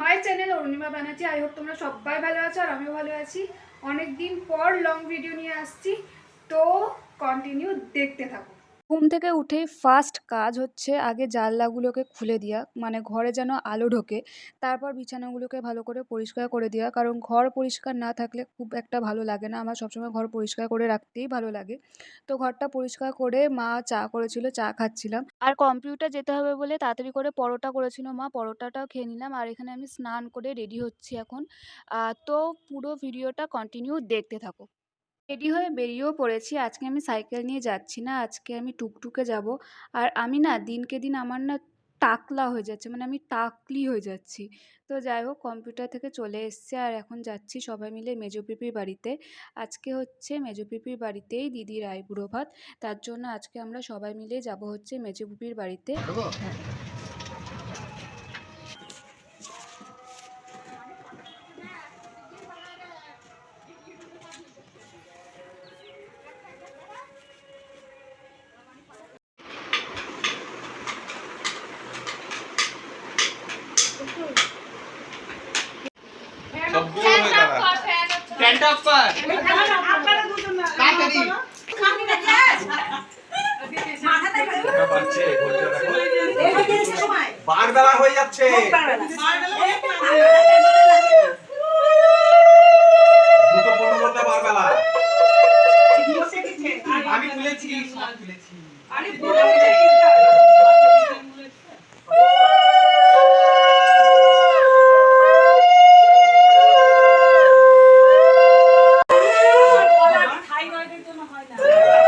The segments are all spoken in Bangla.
My channel Arunima Banerjee I hope তোমরা সবাই ভালো আছো আর আমিও ভালো আছি। অনেক দিন পর লং ভিডিও নিয়ে আসছি। তো কন্টিনিউ দেখতে থাকো। ঘুম থেকে উঠেই ফার্স্ট কাজ হচ্ছে আগে জানলাগুলোকে খুলে দেওয়া মানে ঘরে যেন আলো ঢোকে। তারপর বিছানাগুলোকে ভালো করে পরিষ্কার করে দেওয়া কারণ ঘর পরিষ্কার না থাকলে খুব একটা ভালো লাগে না। আমার সবসময় ঘর পরিষ্কার করে রাখতেই ভালো লাগে। তো ঘরটা পরিষ্কার করে মা চা করেছিল, চা খাচ্ছিলাম। আর কম্পিউটার যেতে হবে বলে তাড়াতাড়ি করে পরোটা করেছিল মা, পরোটাটাও খেয়ে নিলাম। আর এখানে আমি স্নান করে রেডি হচ্ছি এখন। তো পুরো ভিডিওটা কন্টিনিউ দেখতে থাকো। রেডি হয়ে বেরিয়েও পড়েছি। আজকে আমি সাইকেল নিয়ে যাচ্ছি না আজকে আমি টুকটুকে যাব। আর আমি না দিনকে দিন আমার না টাকলা হয়ে যাচ্ছে মানে আমি টাকলি হয়ে যাচ্ছি। তো যাই হোক কম্পিউটার থেকে চলে এসছে আর এখন যাচ্ছি সবাই মিলে মেজো পিপির বাড়িতে। আজকে হচ্ছে মেজো পিপির বাড়িতেই দিদির আইবুড়ো ভাত। তার জন্য আজকে আমরা সবাই মিলে যাব হচ্ছে মেজো পিপির বাড়িতে। ফ্যানটা অফ কর তাড়াতাড়ি। দেখা পাচ্ছে এই সময় বারবেলা হয়ে যাচ্ছে। দুটো পনেরো ঘণ্টা বার বেলা আমি তুলেছি সব তুলেছি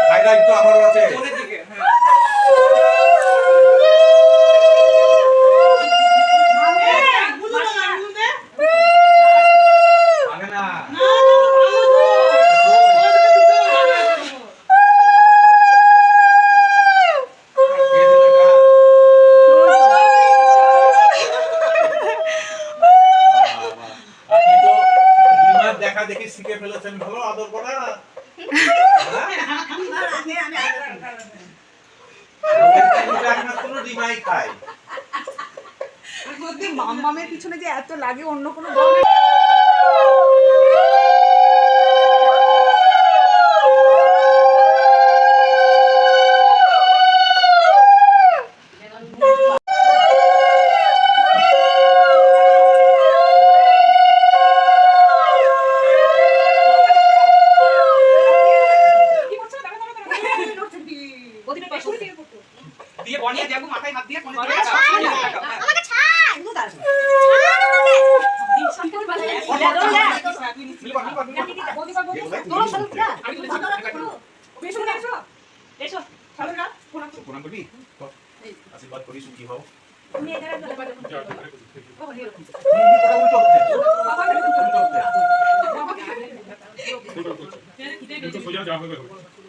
থাইরয়েড তো আমারও আছে কোনের দিকে হ্যাঁ ভাঙে না কে দিল এটা? বাবা, আপনি তো দুনিয়ার দেখা দেখি শিখে ফেলেছেন ভালো আদর করা হ্যাঁ? এটা একমাত্র ডিমাই খায় মামামের পিছনে যে এত লাগে অন্য কোনো যাব মাথায় হাত দিয়ে কোনের দিকে তাকাও, কোনের দিকে তাকাও, হ্যাঁ। আমি তুলেছি, প্রণাম করবি আশীর্বাদ করি সুখী হও বাবু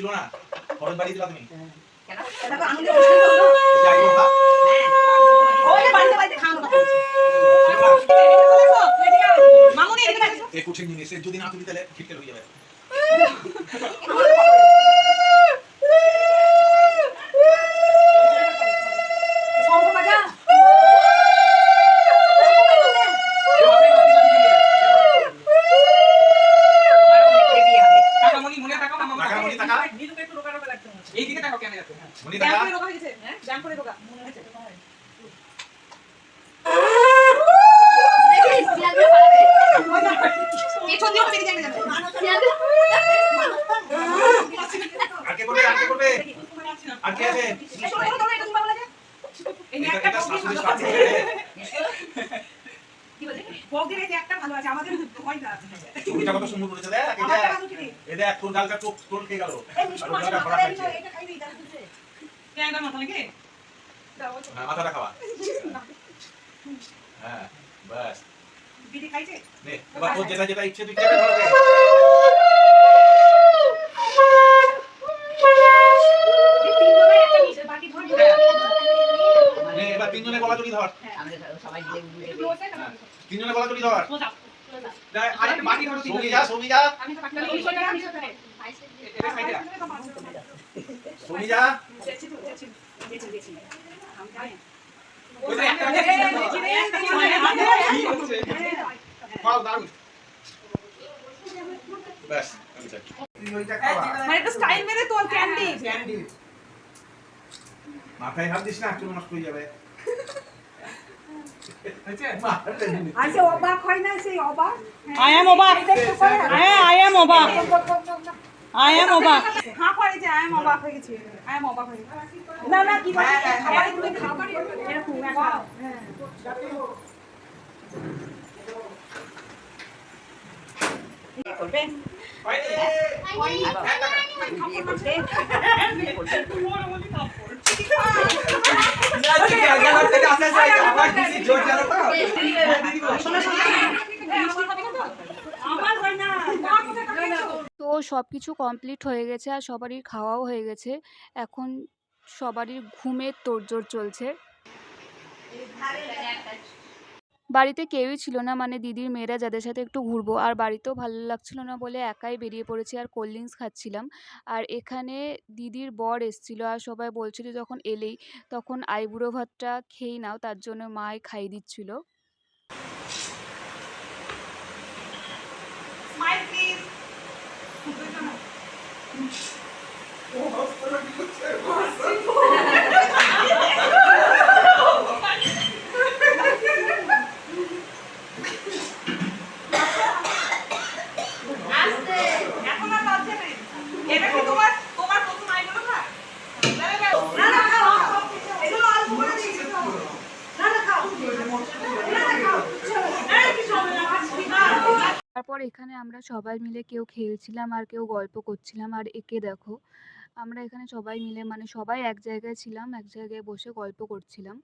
ছিল না? খরচ বাড়িয়ে দিলা তুমি? এই কঠিন জিনিস এ যদি না তুমি তাহলে ফিটকেল হয়ে যাবে। আছে। এটা এটা শাশুড়ি শাশুড়ি ছবিটা কত সুন্দর করেছে দেখ এটা হ্যাঁ, মাথাটা খাওয়া। হ্যাঁ এবার তোর যেটা যেটা ইচ্ছে তুই তিনজনে গলা তুলি ধর। হ্যাঁ। তিনজনে গলা তুলি ধর। ওইটা খাওয়া মানে একটা স্টাইল মেরে তোর ক্যান্ডি ক্যান্ডি মাথায় হাত দিস না একটু নষ্ট হয়ে যাবে। আর সে অবাক হয় না সেই অবাক I am অবাক হ্যাঁ আই এম অবাক আই এম অবাক হাঁ করে যে আই এম অবাক হয়ে গেছি আই এম অবাক হয়ে না না কি বলে খাবার তুমি খাবার এরকম একটা হ্যাঁ করবে তো সব কিছু কমপ্লিট হয়ে গেছে আর সবারই খাওয়াও হয়ে গেছে। এখন সবারই ঘুমের তোড়জোড় চলছে। বাড়িতে কেউই ছিল না। মানে দিদির মেয়েরা যাদের সাথে একটু ঘুরবো। আর বাড়িতেও ভালো লাগছিল না বলে একাই বেরিয়ে পড়েছি আর কোল্ড ড্রিঙ্কস খাচ্ছিলাম। আর এখানে দিদির বর এসছিল আর সবাই বলছিল যখন এলেই তখন আইবুড়ো ভাতটা খেয়েই নাও তার জন্য মাই খাইয়ে দিচ্ছিল। স্মাইল প্লিজ এখন আর লজ্জা নেই এটা কি তোমার তোমার প্রথম আইগুলো খা না না খাও এগুলো অল্প করে দিয়েছি খাও না না খাও না না খাও এই কিছু হবে না আজ কি না তারপর এখানে আমরা সবাই মিলে কেউ খেলছিলাম আর কেউ গল্প করছিলাম, আর একে দেখো। আমরা এখানে সবাই মিলে মানে সবাই এক জায়গায় ছিলাম, এক জায়গায় বসে গল্প করছিলাম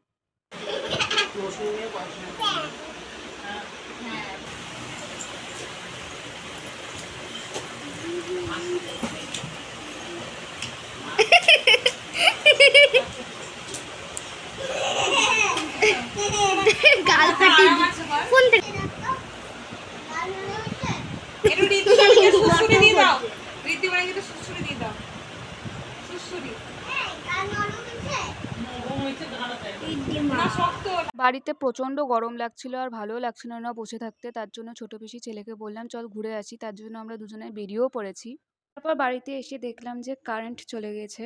গাল ফাটি ফোন থেকে একটু ঋতুবাণীকে সুড়সুড়ি দিয়ে দাও ঋতুবাণীকে সুড়সুড়ি দিয়ে বাড়িতে প্রচণ্ড গরম লাগছিল আর ভালো লাগছিল না বসে থাকতে, তার জন্য ছোট পিসি ছেলেকে বললাম, চল ঘুরে আসি। তার জন্য আমরা দুজনে বেরিয়েও পড়েছি। তারপর বাড়িতে এসে দেখলাম যে কারেন্ট চলে গেছে।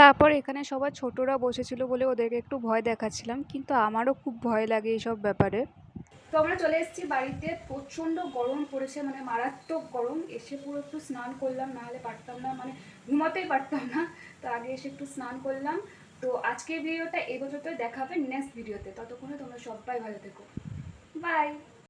তারপর এখানে সবার ছোটরা বসেছিল বলে ওদেরকে একটু ভয় দেখাচ্ছিলাম, কিন্তু আমারও খুব ভয় লাগে এইসব ব্যাপারে। তো আমরা চলে এসেছি বাড়িতে, প্রচণ্ড গরম পড়েছে মানে মারাত্মক গরম। এসে পুরো একটু স্নান করলাম না হলে পারতাম না মানে ঘুমাতেই পারতাম না। তো আগে এসে একটু স্নান করলাম। তো আজকের ভিডিওটা এই পর্যন্ত দেখা হবে নেক্সট ভিডিওতে। ততক্ষণে তোমরা সবাই ভালো থেকো। বাই